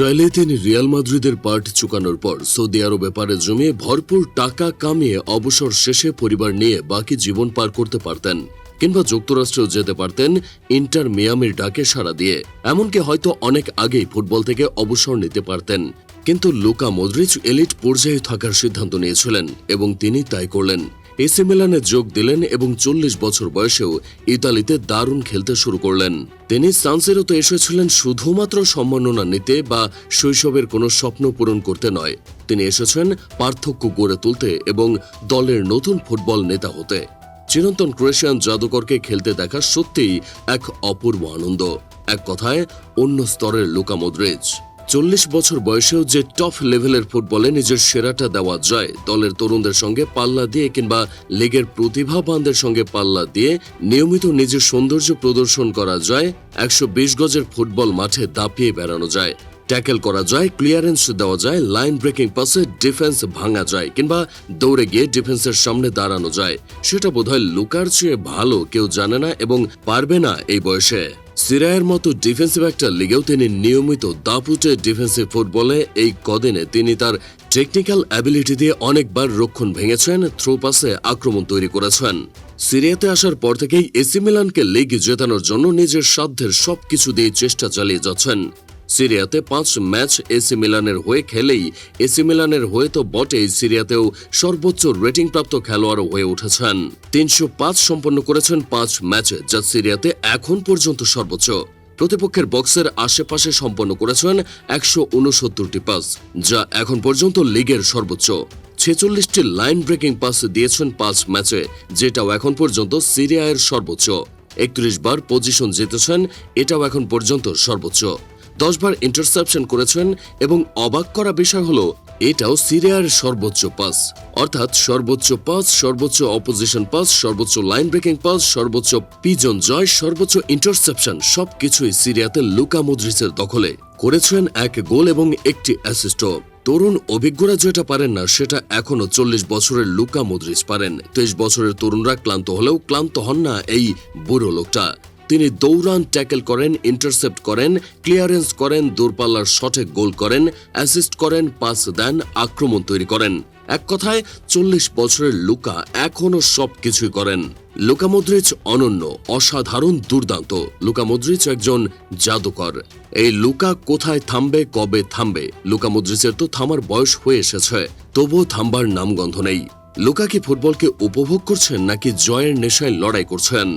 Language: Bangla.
চাইলে তিনি রিয়াল মাদ্রিদের পার্ট চুকানোর পর সৌদি আরবে পারে জমিয়ে ভরপুর টাকা কামিয়ে অবসর শেষে পরিবার নিয়ে বাকি জীবন পার করতে পারতেন, কিংবা যুক্তরাষ্ট্রেও যেতে পারতেন ইন্টার মিয়ামির ডাকে সাড়া দিয়ে। এমনকি হয়তো অনেক আগেই ফুটবল থেকে অবসর নিতে পারতেন। কিন্তু লুকা মদ্রিচ এলিট পর্যায়ে থাকার সিদ্ধান্ত নিয়েছিলেন এবং তিনি তাই করলেন। এসি মিলানে যোগ দিলেন এবং চল্লিশ বছর বয়সেও ইতালিতে দারুণ খেলতে শুরু করলেন। তিনি সানসেরোতে এসেছিলেন শুধুমাত্র সম্মাননা নিতে বা শৈশবের কোনো স্বপ্ন পূরণ করতে নয়। তিনি এসেছেন পার্থক্য গড়ে তুলতে এবং দলের নতুন ফুটবল নেতা হতে। চিরন্তন ক্রোয়েশিয়ান জাদুকরকে খেলতে দেখা সত্যিই এক অপূর্ব আনন্দ। এক কথায়, অন্য স্তরের লুকা মদ্রিচ চল্লিশ বছর বয়সেও যে টপ লেভেলের ফুটবলে নিজের সেরাটা দেওয়া যায়, দলের তরুণদের সঙ্গে পাল্লা দিয়ে কিংবা লিগের প্রতিভাবানদের সঙ্গে পাল্লা দিয়ে নিয়মিত নিজের সৌন্দর্য প্রদর্শন করা যায়, একশো বিশ গজের ফুটবল মাঠে দাপিয়ে বেড়ানো যায়। ট্যাকেল করা যায় ক্লিয়ারেন্স দেওয়া যায় লাইন ব্রেকিং পাসে ডিফেন্স ভাঙা যায় কিংবা দৌড়ে গিয়ে ডিফেন্সের সামনে দাঁড়ানো যায়। সেটা বোধহয় লুকার চেয়ে ভালো কেউ জানে না এবং পারবে না এই বয়সে। সিরায়ের মতো ডিফেন্সিভ একটা লিগেও তিনি নিয়মিত দাপুটে ডিফেন্সিভ ফুটবলে এই কদিনে তিনি তার টেকনিক্যাল অ্যাবিলিটি দিয়ে অনেকবার রক্ষণ ভেঙেছেন থ্রো পাসে আক্রমণ তৈরি করেছেন। সিরিয়াতে আসার পর থেকেই এসি মিলানকে লিগ জেতানোর জন্য নিজের সাধ্যের সবকিছু দিয়ে চেষ্টা চালিয়ে যাচ্ছেন। সিরিয়াতে পাঁচ ম্যাচ এসি মিলানের হয়ে খেলেই এসি মিলানের হয়ে তো বটেই সিরিয়াতেও সর্বোচ্চ রেটিং প্রাপ্ত খেলোয়াড় হয়ে উঠেছেন। তিনশো পাঁচ সম্পন্ন করেছেন পাঁচ ম্যাচে, যা সিরিয়াতে এখন পর্যন্ত সর্বোচ্চ। প্রতিপক্ষের বক্সের আশেপাশে সম্পন্ন করেছেন একশো উনসত্তরটি পাস, যা এখন পর্যন্ত লিগের সর্বোচ্চ। ছেচল্লিশটি লাইন ব্রেকিং পাস দিয়েছেন পাঁচ ম্যাচে, যেটাও এখন পর্যন্ত সিরিয়ায়ের সর্বোচ্চ। একত্রিশ বার পজিশন জিতেছেন, এটাও এখন পর্যন্ত সর্বোচ্চ। দশবার ইন্টারসেপশন করেছেন এবং অবাক করা বিষয় হলো, এটাও সিরিয়ার সর্বোচ্চ পাস। অর্থাৎ সর্বোচ্চ পাস, সর্বোচ্চ অপোজিশন পাস সর্বোচ্চ লাইন ব্রেকিং পাস সর্বোচ্চ পিজন জয়, সর্বোচ্চ ইন্টারসেপশন সবকিছুই সিরিয়াতে লুকা মুদ্রিসের দখলে। করেছেন এক গোল এবং একটি অ্যাসিস্টও তরুণ অভিজ্ঞরা যেটা পারেন না, সেটা এখনও চল্লিশ বছরের লুকা মুদ্রিস পারেন। তেইশ বছরের তরুণরা ক্লান্ত হলেও ক্লান্ত হন না এই বুড়ো লোকটা। তিনি দৌড়ান ট্যাকেল করেন ইন্টারসেপ্ট করেন ক্লিয়ারেন্স করেন দূরপাল্লার শটে গোল করেন অ্যাসিস্ট করেন পাস দেন, আক্রমণ তৈরি করেন। এক কথায়, চল্লিশ বছরের লুকা এখনও সব কিছুই করেন। লুকা মদ্রিচ অনন্য, অসাধারণ, দুর্দান্ত। লুকা মদ্রিচ একজন জাদুকর। এই লুকা কোথায় থামবে, কবে থামবে? লুকা মদ্রিচের তো থামার বয়স হয়ে এসেছে, তবুও থামবার নামগন্ধ নেই। লুকা কি ফুটবলকে উপভোগ করছেন, নাকি জয়ের নেশায় লড়াই করছেন?